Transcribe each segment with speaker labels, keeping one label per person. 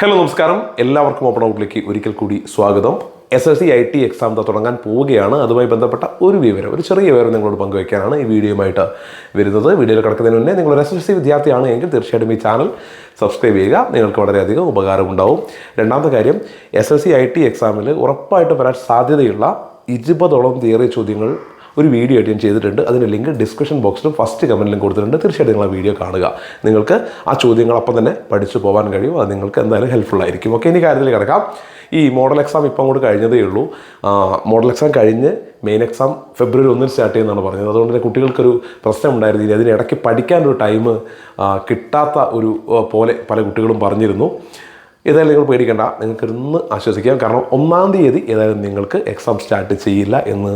Speaker 1: Hello നമസ്കാരം. എല്ലാവർക്കും open ഔട്ടിലേക്ക് ഒരിക്കൽ കൂടി സ്വാഗതം. S S C I T exam തുടങ്ങാൻ പോവുകയാണ്. അതുമായി ബന്ധപ്പെട്ട ഒരു വിവരം ഒരു ചെറിയ വിവരം നിങ്ങളോട് പങ്കുവയ്ക്കാനാണ് ഈ വീഡിയോയുമായിട്ട് വരുന്നത്. വീഡിയോയിൽ കിടക്കുന്നതിന് മുന്നേ നിങ്ങൾ എസ് എസ് സി വിദ്യാർത്ഥിയാണ് എങ്കിൽ തീർച്ചയായിട്ടും ഈ ചാനൽ സബ്സ്ക്രൈബ് ചെയ്യുക. നിങ്ങൾക്ക് വളരെയധികം ഉപകാരമുണ്ടാവും രണ്ടാമത്തെ കാര്യം S S C I T എക്സാമിൽ ഉറപ്പായിട്ട് വരാൻ സാധ്യതയുള്ള ഇരുപതോളം തിയറി ചോദ്യങ്ങൾ ഒരു വീഡിയോ ആയിട്ട് ഞാൻ ചെയ്തിട്ടുണ്ട്. അതിന്റെ ലിങ്ക് ഡിസ്ക്രിപ്ഷൻ ബോക്സിലും ഫസ്റ്റ് കമന്റിലും കൊടുത്തിട്ടുണ്ട്. തീർച്ചയായിട്ടും നിങ്ങൾ ആ വീഡിയോ കാണുക. നിങ്ങൾക്ക് ആ ചോദ്യങ്ങൾ അപ്പം തന്നെ പഠിച്ചു പോകാൻ കഴിയും. അത് നിങ്ങൾക്ക് എന്തായാലും ഹെൽപ്ഫുൾ ആയിരിക്കും. ഓക്കെ ഇനി കാര്യത്തിൽ കിടക്കാം. ഈ മോഡൽ എക്സാം ഇപ്പം അങ്ങോട്ട് കഴിഞ്ഞതേ ഉള്ളൂ. മോഡൽ എക്സാം കഴിഞ്ഞ് മെയിൻ എക്സാം ഫെബ്രുവരി ഒന്നിൽ സ്റ്റാർട്ട് ചെയ്യുന്നതാണ് പറഞ്ഞത്. അതുകൊണ്ട് തന്നെ കുട്ടികൾക്കൊരു പ്രശ്നം ഉണ്ടായിരുന്നില്ല. അതിനിടയ്ക്ക് പഠിക്കാനൊരു ടൈം കിട്ടാത്ത ഒരു പോലെ പല കുട്ടികളും പറഞ്ഞിരുന്നു. ഏതായാലും നിങ്ങൾ പേടിക്കേണ്ട. നിങ്ങൾക്ക് ഇന്ന് ആശ്വസിക്കാം. കാരണം ഒന്നാം തീയതി ഏതായാലും നിങ്ങൾക്ക് എക്സാം സ്റ്റാർട്ട് ചെയ്യില്ല എന്ന്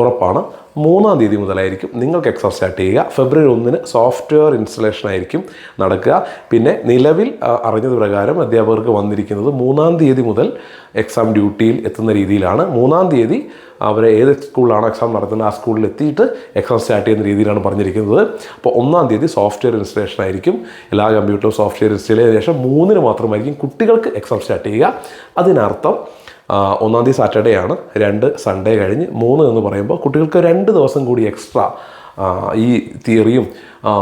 Speaker 1: ഉറപ്പാണ്. മൂന്നാം തീയതി മുതലായിരിക്കും നിങ്ങൾക്ക് എക്സാം സ്റ്റാർട്ട് ചെയ്യുക. ഫെബ്രുവരി ഒന്നിന് സോഫ്റ്റ്വെയർ ഇൻസ്റ്റലേഷൻ ആയിരിക്കും നടക്കുക. പിന്നെ നിലവിൽ അറിഞ്ഞത് പ്രകാരം അധ്യാപകർക്ക് വന്നിരിക്കുന്നത് മൂന്നാം തീയതി മുതൽ എക്സാം ഡ്യൂട്ടിയിൽ എത്തുന്ന രീതിയിലാണ്. മൂന്നാം തീയതി അവരെ ഏത് സ്കൂളിലാണ് എക്സാം നടത്തുന്നത്? ആ സ്കൂളിൽ എത്തിയിട്ട് എക്സാം സ്റ്റാർട്ട് ചെയ്യുന്ന രീതിയിലാണ് പറഞ്ഞിരിക്കുന്നത്. അപ്പോൾ ഒന്നാം തീയതി സോഫ്റ്റ്വെയർ ഇൻസ്റ്റലേഷൻ ആയിരിക്കും. എല്ലാ കമ്പ്യൂട്ടറും സോഫ്റ്റ്വെയർ ഇൻസ്റ്റലേഷൻ ശേഷം മൂന്നിന് മാത്രമായിരിക്കും കുട്ടികൾക്ക് എക്സാം സ്റ്റാർട്ട് ചെയ്യുക. അതിനർത്ഥം ഒന്നാം തീയതി സാറ്റർഡേ ആണ് രണ്ട് സൺഡേ കഴിഞ്ഞ് മൂന്ന് എന്ന് പറയുമ്പോൾ കുട്ടികൾക്ക് രണ്ട് ദിവസം കൂടി എക്സ്ട്രാ ഈ തിയറിയും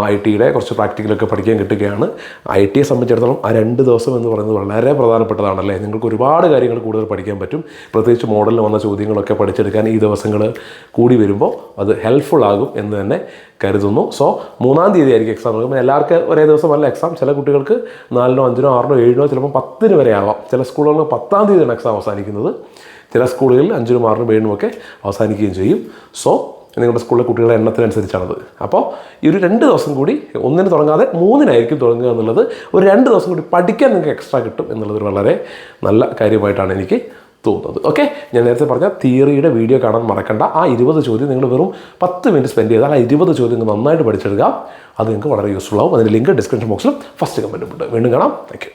Speaker 1: ഐ ടിയുടെ കുറച്ച് പ്രാക്ടിക്കലൊക്കെ പഠിക്കാൻ കിട്ടുകയാണ്. ഐ ടിയെ സംബന്ധിച്ചിടത്തോളം ആ രണ്ട് ദിവസം എന്ന് പറയുന്നത് വളരെ പ്രധാനപ്പെട്ടതാണല്ലേ? നിങ്ങൾക്ക് ഒരുപാട് കാര്യങ്ങൾ കൂടുതൽ പഠിക്കാൻ പറ്റും. പ്രത്യേകിച്ച് മോഡലിൽ വന്ന ചോദ്യങ്ങളൊക്കെ പഠിച്ചെടുക്കാൻ ഈ ദിവസങ്ങൾ കൂടി വരുമ്പോൾ അത് ഹെൽപ്ഫുൾ ആകും എന്ന് തന്നെ കരുതുന്നു. സോ മൂന്നാം തീയതി ആയിരിക്കും എക്സാം നടക്കുമ്പോൾ എല്ലാവർക്കും ഒരേ ദിവസമല്ല എക്സാം ചില കുട്ടികൾക്ക് നാലിനോ അഞ്ചിനോ ആറിനോ ഏഴിനോ ചിലപ്പോൾ പത്തിന് വരെ ആവാം. ചില സ്കൂളുകളിൽ പത്താം തീയതിയാണ് എക്സാം അവസാനിക്കുന്നത്. ചില സ്കൂളുകളിൽ അഞ്ചിനും ആറിനും ഏഴിനും ഒക്കെ അവസാനിക്കുകയും ചെയ്യും. സോ നിങ്ങളുടെ സ്കൂളിലെ കുട്ടികളുടെ എണ്ണത്തിനനുസരിച്ചാണത്. അപ്പോൾ ഈ ഒരു രണ്ട് ദിവസം കൂടി ഒന്നിന് തുടങ്ങാതെ മൂന്നിനായിരിക്കും തുടങ്ങുക എന്നുള്ളത് ഒരു രണ്ട് ദിവസം കൂടി പഠിക്കാൻ നിങ്ങൾക്ക് എക്സ്ട്രാ കിട്ടും എന്നുള്ളത് വളരെ നല്ല കാര്യമായിട്ടാണ് എനിക്ക് തോന്നുന്നത്. ഓക്കെ ഞാൻ നേരത്തെ പറഞ്ഞ തിയറിയുടെ വീഡിയോ കാണാൻ മറക്കണ്ട. ആ ഇരുപത് ചോദ്യം നിങ്ങൾ വെറും പത്ത് മിനിറ്റ് സ്പെൻഡ് ചെയ്താൽ ആ ഇരുപത് ചോദ്യം നിങ്ങൾ നന്നായിട്ട് പഠിച്ചെടുക്കാം. അത് നിങ്ങൾക്ക് വളരെ യൂസ്ഫുൾ ആവും. അതിന്റെ ലിങ്ക് ഡിസ്ക്രിപ്ഷൻ ബോക്സിലും ഫസ്റ്റ് കമന്റും ഉണ്ട്. വീണ്ടും കാണാം. താങ്ക്